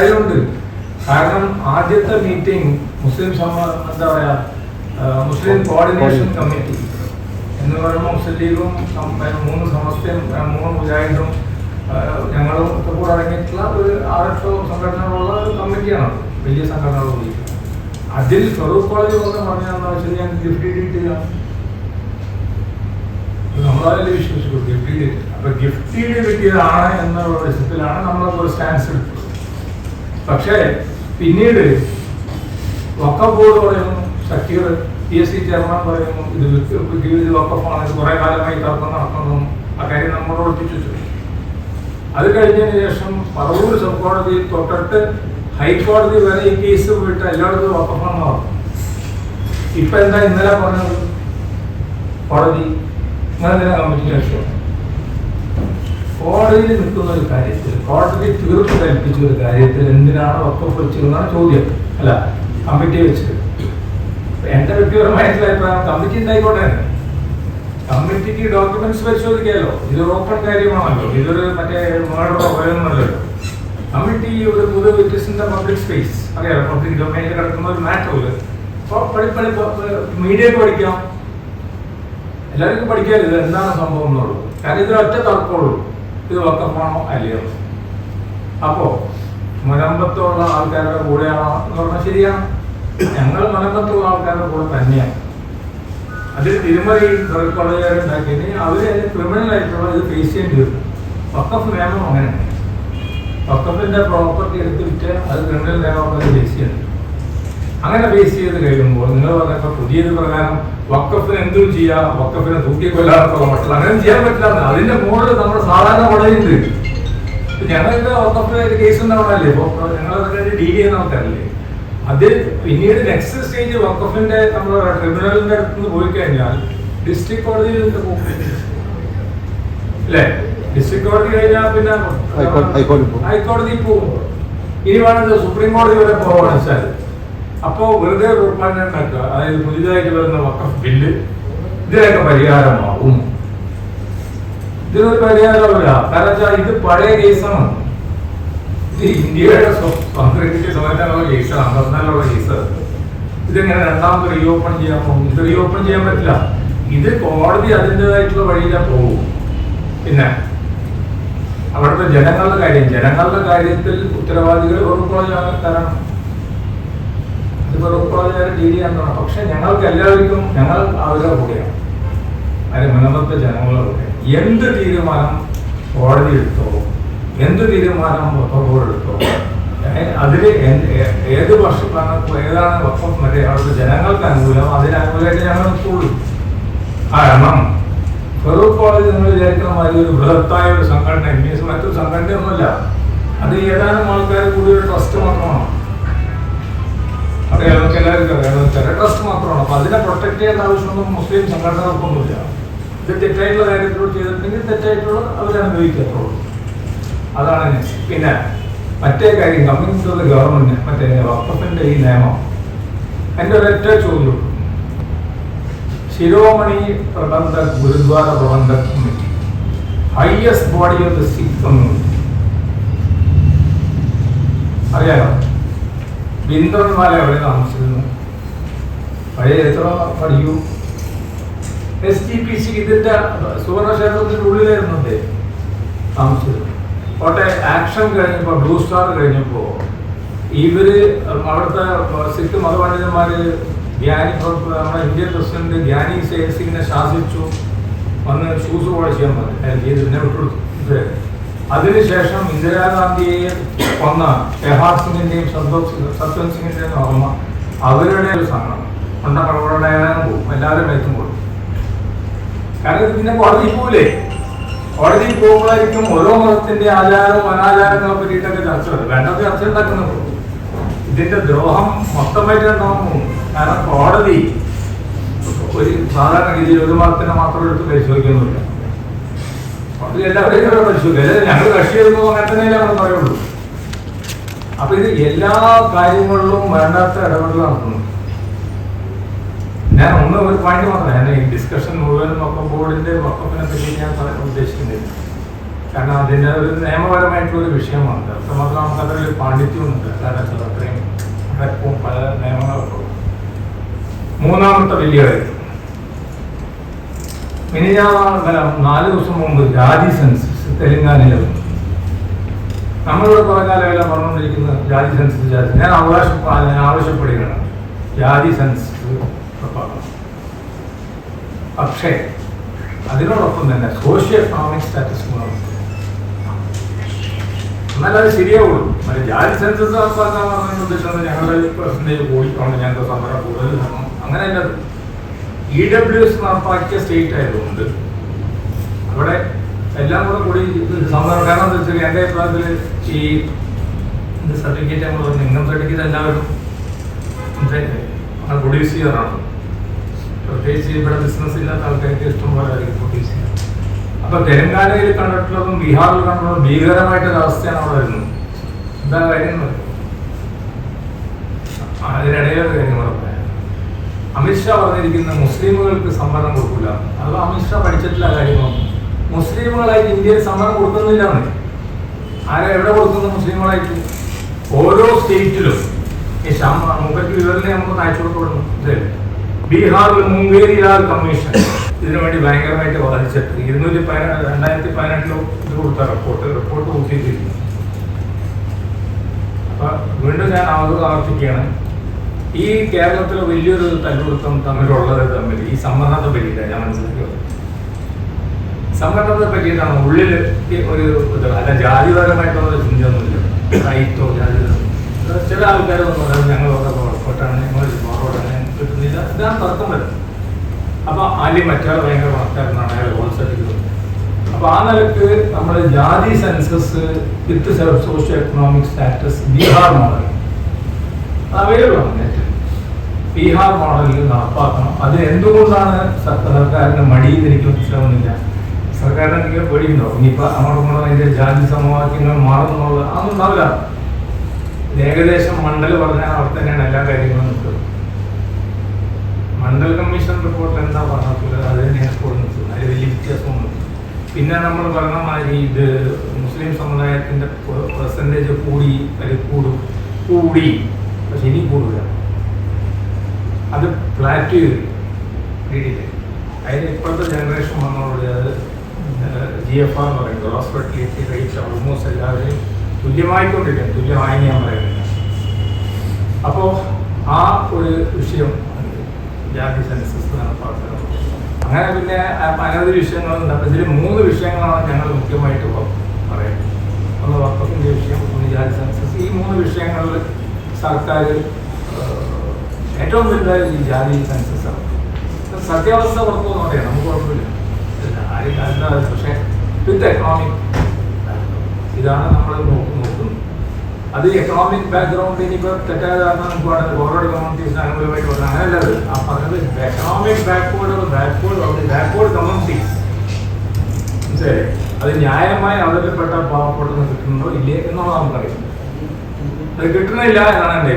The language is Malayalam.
കാര്യമുണ്ട് കാരണം ആദ്യത്തെ മീറ്റിംഗ് മുസ്ലിം സമ എന്താ പറയാ മുസ്ലിം കോർഡിനേഷൻ കമ്മിറ്റി എന്ന് പറയുമ്പോൾ മുസ്ലിം ലീഗും മൂന്ന് സമസ്തയും മൂന്ന് മുജാഹിദും ഞങ്ങളും ഒക്കെ കൂടെ അടങ്ങിയിട്ടുള്ള ഒരു ആറെട്ടോ സംഘടനകളുള്ള ഒരു കമ്മിറ്റിയാണ് വലിയ സംഘടനകൾ കൂടി. അതിൽ ഫറൂഖ് കോളേജ് വന്ന് പറഞ്ഞാന്ന് വെച്ചാൽ ഞാൻ ഗിഫ്റ്റ് ചെയ്തിട്ടില്ല നമ്മളതിൽ വിശ്വസിച്ചു ഗിഫ്റ്റ് ചെയ്തിട്ട് അപ്പൊ ഗിഫ്റ്റ് ചെയ്ത് കിട്ടിയതാണ് എന്നുള്ള വിഷയത്തിലാണ് നമ്മളൊക്കെ ഒരു സ്റ്റാൻസ് എടുത്തത്. പക്ഷേ പിന്നീട് വക്കഫ് ബോർഡ് പറയുന്നു Shakeer P S C chairman പറയുന്നു ഇത് വിക്ക് ഇത് വക്കഫാണ് ഇത് കുറെ കാലമായി തർക്കം നടക്കുന്നു ആ കാര്യം നമ്മളോട് വെച്ചു. അത് കഴിഞ്ഞതിന് ശേഷം പറവൂർ സബ് കോടതി തൊട്ടിട്ട് ഹൈക്കോടതി വരെ ഈ കേസ് വിട്ട് എല്ലായിടത്തും വക്കഫാണെന്ന് പറഞ്ഞു ഇപ്പൊ എന്താ ഇന്നലെ പറഞ്ഞത്? കോടതി ഇങ്ങനെ കമ്മിറ്റി ലക്ഷ്യം കോടതിയിൽ നിൽക്കുന്ന ഒരു കാര്യത്തിൽ കോടതി തീർപ്പ് കൽപ്പിച്ച ഒരു കാര്യത്തിൽ എന്തിനാണ് ഒപ്പം വെച്ചതെന്നാണ് ചോദ്യം. അല്ല കമ്മിറ്റി വെച്ചത്. എന്റെ വ്യക്തിപരമായ അഭിപ്രായം കമ്മിറ്റി ഉണ്ടായിക്കോട്ടെ. കമ്മിറ്റിക്ക് ഡോക്യുമെന്റ്സ് പരിശോധിക്കാമല്ലോ. ഇതൊരു ഓപ്പൺ കാര്യമാണല്ലോ. ഇതൊരു മറ്റേ മേഡറോ ഭയമൊന്നുമല്ലോ കമ്മിറ്റി ഒരു പുതിയ വിറ്റ്നസിന്റെ പബ്ലിക് സ്പേസ് അറിയാലോ പബ്ലിക് ഡൊമൈനിൽ കിടക്കുന്ന ഒരു മാറ്ററിൽ മീഡിയക്ക് പഠിക്കാം. എല്ലാവർക്കും പഠിക്കാറില്ല ഇത്. എന്താണ് സംഭവം എന്നുള്ളത്? കാരണം ഇതിൽ ഒറ്റ തർക്കമുള്ളൂ. ഇത് വക്കഫാണോ അല്ലയോ? അപ്പോ മുനമ്പത്തുള്ള ആൾക്കാരുടെ കൂടെയാണോ? എന്ന് പറഞ്ഞാൽ ശരിയാണ്. ഞങ്ങൾ മുനമ്പത്തുള്ള ആൾക്കാരുടെ കൂടെ തന്നെയാണ്. അതിൽ തിരുമറി കോളേജുകാരുണ്ടാക്കിയത് അവർ ക്രിമിനൽ ആയിട്ടുള്ള ഇത് ഫേസ് ചെയ്യേണ്ടി വരും. വക്കഫ് നിയമം അങ്ങനെ വക്കഫിന്റെ പ്രോപ്പർട്ടി എടുത്ത് വിറ്റ് അത് ക്രിമിനൽ നിയമം ഫേസ് ചെയ്യുന്നുണ്ട് അങ്ങനെ ബേസ് ചെയ്ത് കഴിയുമ്പോൾ നിങ്ങൾ പറഞ്ഞപ്പോൾ പുതിയത് പ്രകാരം വക്കഫിന് എന്തും ചെയ്യാം വക്കഫിനെ തൂക്കി കൊല്ലാനുള്ള മറ്റുള്ള അങ്ങനെ ചെയ്യാൻ പറ്റില്ല അതിന്റെ മുകളിൽ നമ്മുടെ സാധാരണ കോടതിയുണ്ട് ഞങ്ങളുടെ വക്കഫ് കേസ് ഉണ്ടാവണല്ലേ ഇപ്പൊ ഞങ്ങളതൊക്കെ ഡീൽ ചെയ്യുന്ന ആൾക്കാരല്ലേ? അത് പിന്നീട് നെക്സ്റ്റ് സ്റ്റേജ് വക്കഫിന്റെ നമ്മൾ ട്രിബ്യൂണലിന്റെ അടുത്ത് നിന്ന് പോയി കഴിഞ്ഞാൽ ഡിസ്ട്രിക്ട് കോടതിയിൽ അല്ലേ? ഡിസ്ട്രിക്ട് കോടതി കഴിഞ്ഞാൽ പിന്നെ ഹൈക്കോടതി- ഹൈക്കോടതി പോകും. ഹൈക്കോടതി ഇനി വേണമെങ്കിൽ സുപ്രീം കോടതി വരെ പോകാൻ വെച്ചാൽ അപ്പോ വെറുതെ ഒരു ഉറപ്പാണ് അതായത് പുതിയതായിട്ട് വരുന്ന വക്കഫ് ബില്ല് ഇതിനൊക്കെ പരിഹാരമാകും ഇതിനൊരു പരിഹാരമില്ല. കാരണം വെച്ചാൽ ഇത് പഴയ കേസാണ്. ഇത് ഇന്ത്യയുടെ സ്വ- സമയത്താണുള്ള കേസാണ് അമ്പത്തിനാലുള്ള കേസ്. ഇതെങ്ങനെ രണ്ടാമത് റീഓപ്പൺ ചെയ്യാൻ പോകും? ഇത് റീഓപ്പൺ ചെയ്യാൻ പറ്റില്ല. ഇത് കോടതി അതിന്റെതായിട്ടുള്ള വഴിയിലാണ് പോകും. പിന്നെ അവിടുത്തെ ജനങ്ങളുടെ കാര്യം. ജനങ്ങളുടെ കാര്യത്തിൽ ഉത്തരവാദികൾ വെറുപ്പുള്ള തരണം ഇത് വെറുപ്പുള്ള ഡീൽ തുടങ്ങണം. പക്ഷെ ഞങ്ങൾക്ക് എല്ലാവർക്കും ഞങ്ങൾ അവരുടെ കൂടെയാണ്. അതിന് മുന്നത്തെ ജനങ്ങളുടെ കൂടെ എന്ത് തീരുമാനം കോടതി എടുത്തോ എന്ത് തീരുമാനം ബോർഡ് എടുത്തോ അതിൽ ഏത് വർഷത്താണ് ഏതാണ് വക്കം മറ്റേ അവിടുത്തെ ജനങ്ങൾക്ക് അനുകൂലം അതിനനുകൂലമായിട്ട് ഞങ്ങൾ നിൽക്കുള്ളൂ കാരണം ഫറൂഖ് കോളേജ് നിങ്ങൾ വിചാരിക്കുന്ന മാതിരി ഒരു ബൃഹത്തായ ഒരു സംഘടന എം ബി എസ് മറ്റൊരു സംഘടനയൊന്നുമല്ല. അത് ഏതാനും ആൾക്കാർ കൂടി ഒരു ട്രസ്റ്റ് മാത്രമാണ്. അറിയാം നമുക്ക് എല്ലാവർക്കും അറിയാം ടെററിസ്റ്റ് മാത്രമാണ്. അപ്പൊ അതിനെ പ്രൊട്ടക്ട് ചെയ്യേണ്ട ആവശ്യമൊന്നും മുസ്ലിം സംഘടനകൾക്കൊന്നുമില്ല ഇത് തെറ്റായിട്ടുള്ള കാര്യത്തിലൂടെ ചെയ്തിട്ടുണ്ടെങ്കിൽ തെറ്റായിട്ടുള്ള അവരനുഭവിക്കത്തുള്ളൂ അതാണ് പിന്നെ മറ്റേ കാര്യം കമ്മിങ് ടു ദ ഗവൺമെന്റ് മറ്റേ വക്കഫിന്റെ ഈ നിയമം. എന്റെ ഒരൊറ്റ ചോദ്യം. Shiromani Prabandhak Gurdwara Prabandhak committee highest body of the Sikh community അറിയാലോ? ബിന്ദന്മാരെ എവിടെ താമസിക്കുന്നു. പഴയ എത്ര പഠിക്കൂ എസ് ടി പി സി ഇതിന്റെ സുവർണ ക്ഷേത്രത്തിന്റെ ഉള്ളിലായിരുന്നു താമസിച്ചത്. കോട്ടെ ആക്ഷൻ കഴിഞ്ഞപ്പോൾ ബ്ലൂ സ്റ്റാർ കഴിഞ്ഞപ്പോൾ ഇവർ അവിടുത്തെ സിഖ് മതപണ്ഡിതന്മാര് ഗ്യാനി നമ്മുടെ ഇന്ത്യൻ പ്രസിഡന്റ് ഗ്യാനി സിംഗിനെ ശാസിച്ചു. വന്ന് ഷൂസ് പോളിഷ് ചെയ്യാൻ പറഞ്ഞു. അയാൾ വിട്ടുകൊടുത്തു. അതിനുശേഷം ഇന്ദിരാഗാന്ധിയെ കൊന്ന ഷെഹാദ് സിംഗിന്റെയും സന്തോഷ് സത്വന്ത് സിംഗിന്റെയും ഓർമ്മ അവരുടെ ഒരു സംഘടന. കൊണ്ട പ്രകടനം പോകും. എല്ലാവരും മേത്തും പോകും കാരണം പിന്നെ കോടതി പോവില്ലേ? കോടതി പോകുമ്പോഴായിരിക്കും ഓരോ മതത്തിന്റെ ആചാരവും അനാചാരങ്ങളെ പറ്റിയിട്ടൊക്കെ ചർച്ച വരും. വേണ്ടത് ചർച്ച ഉണ്ടാക്കുന്നത് ഇതിന്റെ ദ്രോഹം മൊത്തമായിട്ട് ഉണ്ടാവും കാരണം കോടതി ഒരു സാധാരണ രീതിയിൽ ഒരു മതത്തിനെ മാത്രം എടുത്ത് പരിശോധിക്കുന്നില്ല കോടതി എല്ലാവരെയും കൂടെ പരിശോധിക്കും. ഞങ്ങൾ കക്ഷി ചെയ്യുമ്പോൾ അങ്ങനെ തന്നെയല്ലേ നമ്മൾ പറയുള്ളൂ. അപ്പൊ ഇത് എല്ലാ കാര്യങ്ങളിലും വേണ്ടാത്ത ഇടപെടൽ ഞാൻ ഒന്ന് ഒരു പോയിന്റ് മാത്രം ഞാൻ ഈ ഡിസ്കഷൻ മുഴുവൻ ഒക്കെ ബോർഡിന്റെ വക്കപ്പിനെ പറ്റി ഞാൻ ഉദ്ദേശിക്കുന്നില്ല. കാരണം അതിന്റെ ഒരു നിയമപരമായിട്ടുള്ള ഒരു വിഷയമാണ്. അത്രമാത്രം നമുക്ക് അതൊരു പാണ്ഡിത്യമുണ്ട് കാരണം അത്രയും പല നിയമങ്ങളൊക്കെ. മൂന്നാമത്തെ വലിയ കാര്യം മിനിഞ്ഞാന്ന് നാല് ദിവസം മുമ്പ് ജാതി സെൻസസ് തെലുങ്കാനയിലെ. നമ്മളിവിടെ കുറെ കാലമെല്ലാം പറഞ്ഞുകൊണ്ടിരിക്കുന്ന ജാതി സെൻസസ് ജാതി ഞാൻ അവകാശ ഞാൻ ആവശ്യപ്പെടുകയാണ് ജാതി സെൻസസ് ഉറപ്പാക്കണം പക്ഷേ അതിനോടൊപ്പം തന്നെ സോഷ്യോ എക്കണോമിക് സ്റ്റാറ്റസ്. എന്നാലേ അത് ശരിയാവുള്ളൂ. ജാതി സെൻസസ് ഉദ്ദേശം ഞങ്ങളുടെ പെർസെന്റേജ് കൂടിക്കൊണ്ട് ഞങ്ങൾക്ക് സമരം കൂടുതൽ അങ്ങനെ അങ്ങനെയല്ല ഇ ഡബ്ല്യു എസ് നടപ്പാക്കിയ സ്റ്റേറ്റ് ആയതുകൊണ്ട് അവിടെ എല്ലാം കൂടെ കൂടി സമരം കാരണം എന്താ വെച്ചാൽ എന്റെ അഭിപ്രായത്തിൽ ഈ സർട്ടിഫിക്കറ്റ് നമ്മൾ പറഞ്ഞു ഇൻകം സർട്ടിഫിക്കറ്റ് എല്ലാവരും പ്രൊഡ്യൂസ് ചെയ്യാറാണ്. പ്രത്യേകിച്ച് ഇവിടെ ബിസിനസ് ഇല്ലാത്ത ആൾക്കാർക്ക് ഇഷ്ടംപോലെ ആയിരിക്കും പ്രൊഡ്യൂസ് ചെയ്യാൻ. അപ്പൊ തെലങ്കാനയിൽ കണ്ടിട്ടുള്ളതും ബീഹാറിൽ കണ്ടിട്ടുള്ളതും ഭീകരമായിട്ടൊരു അവസ്ഥയാണ് അവിടെ വരുന്നത്. എന്താ കാര്യം അതിനിടയിലുള്ള കാര്യങ്ങൾ അമിത്ഷാ പറഞ്ഞിരിക്കുന്ന മുസ്ലിമുകൾക്ക് സംവരണം കൊടുക്കില്ല അഥവാ അമിത്ഷാ പഠിച്ചിട്ടില്ല കാര്യമാണ് മുസ്ലിമുകളായിട്ട് ഇന്ത്യയിൽ സംവരണം കൊടുക്കുന്നില്ല ആരെ എവിടെ കൊടുക്കുന്നു മുസ്ലിമുകളായിട്ട്? ഓരോ സ്റ്റേറ്റിലും. ഈ മുമ്പത്തെ വിവരനെ നമുക്ക് അയച്ചു കൊടുക്കണം ബീഹാറിൽ ബീഹാറിൽ മുങ്കേരിലാൽ കമ്മീഷൻ. ഇതിനു വേണ്ടി ഭയങ്കരമായിട്ട് വാദിച്ചിട്ട് ഇരുന്നൂറ്റി പതിനെട്ട് രണ്ടായിരത്തി പതിനെട്ടിലും ഇത് കൊടുത്ത റിപ്പോർട്ട്. റിപ്പോർട്ട് കൂട്ടിയിട്ടിരിക്കുന്നു അപ്പൊ വീണ്ടും ഞാൻ ആവർത്തിക്കുകയാണ്. ഈ കേരളത്തിൽ വലിയൊരു തല്ലുകൊടുത്തം തമ്മിലുള്ളത് തമ്മിൽ ഈ സമ്മർദ്ദത്തെ പറ്റിയിട്ടാണ് ഞാൻ മനസ്സിലാക്കിയത്. സമ്മർദ്ദത്തെ പറ്റിയിട്ടാണ് ഉള്ളിൽ ഒരു അല്ല ജാതിപരമായിട്ടുള്ള ചിന്തയൊന്നുമില്ല. റൈറ്റോ ജാതി ചില ആൾക്കാർ പറയുന്നത് ഞങ്ങളൊക്കെ പുറപ്പെട്ടാണ് ഞങ്ങൾ പുറപ്പെട്ടാണ് കിട്ടുന്നില്ല ഇതാണ് തർക്കം വരുന്നത്. അപ്പൊ ആദ്യം മറ്റാൾ ഭയങ്കര വർക്കാരനാണ് അയാൾ ഓൾസരിക്കുന്നത് അപ്പൊ ആ നിലയ്ക്ക് നമ്മുടെ ജാതി census with socio economic status Bihar model. Available Bihar മോഡലിൽ നടപ്പാക്കണം. അത് എന്തുകൊണ്ടാണ് സർക്കാരിന് മടിയിൽ എനിക്ക് മനസ്സിലാവുന്നില്ല സർക്കാരിന് എന്തെങ്കിലും പേടിയുണ്ടോ? ഇനിയിപ്പോ അങ്ങോട്ടും ഇങ്ങോട്ടും അതിന്റെ ജാതി സമവാക്യങ്ങൾ മാറുന്നുള്ളത് അതൊന്നും ഇത് ഏകദേശം മണ്ഡൽ പറഞ്ഞാൽ അവിടെ തന്നെയാണ് എല്ലാ കാര്യങ്ങളും നിൽക്കുന്നത്. മണ്ഡൽ കമ്മീഷൻ റിപ്പോർട്ട് എന്താ പറഞ്ഞത്? അത് തന്നെയാണ് നിൽക്കുന്നത്. അതിൽ വലിയ വ്യത്യാസമൊന്നും പിന്നെ നമ്മൾ പറഞ്ഞ മാതിരി ഇത് മുസ്ലിം സമുദായത്തിന്റെ പെർസെന്റേജ് കൂടി കൂടും കൂടി. പക്ഷെ ഇനി കൂടുതലാണ് അത് ഫ്ലാറ്റ് ചെയ്തില്ല അതിന് ഇപ്പോഴത്തെ ജനറേഷൻ വന്നതോടെ അത് ജി എഫ് ആർ എന്ന് പറയും ഗ്രോസ് ഫെർട്ടിലിറ്റി റേറ്റ് ഓൾമോസ്റ്റ് എല്ലാവരെയും തുല്യമായിക്കൊണ്ടിരിക്കുകയാണ് തുല്യമായി ഞാൻ പറയുന്നില്ല. അപ്പോൾ ആ ഒരു വിഷയം ജാതി സെൻസസ് നടപ്പാക്കുക അങ്ങനെ പിന്നെ അനവധി വിഷയങ്ങളുണ്ട് ഇതിൽ മൂന്ന് വിഷയങ്ങളാണ് ഞങ്ങൾ മുഖ്യമായിട്ട് പറയുന്നത്. ഒന്ന് വക്കഫിന്റെ വിഷയം ഒന്ന് ജാതി സെൻസസ് ഈ മൂന്ന് വിഷയങ്ങളിൽ സർക്കാർ ഏറ്റവും വലുതായ ഈ ജാതി സെൻസസ് ആണ്. ഇത് സത്യാവസ്ഥ പുറത്തുനിന്ന് പറയാം. നമുക്ക് കുഴപ്പമില്ല ആരും അല്ല പക്ഷേ വിത്ത് എക്കണോമിക് ഇതാണ് നമ്മൾ നോക്കുന്നത്. അത് എക്കണോമിക് ബാക്ക്ഗ്രൗണ്ട് ഇനിയിപ്പോൾ തെറ്റായ കാരണം നമുക്ക് വേണമെങ്കിൽ ഓരോ കമ്മ്യൂണിറ്റീസ് അനുകൂലമായിട്ട് പറഞ്ഞു അങ്ങനെയല്ലത് ആ പറഞ്ഞത് economic backward backward backward communities മനസ്സിലായി അത് ന്യായമായി അവതരപ്പെട്ട പാവപ്പെട്ടെന്ന് കിട്ടുന്നുണ്ടോ ഇല്ലേ എന്നുള്ളത് നമുക്കറിയാം അത് കിട്ടുന്നില്ല എന്നാണ് എന്റെ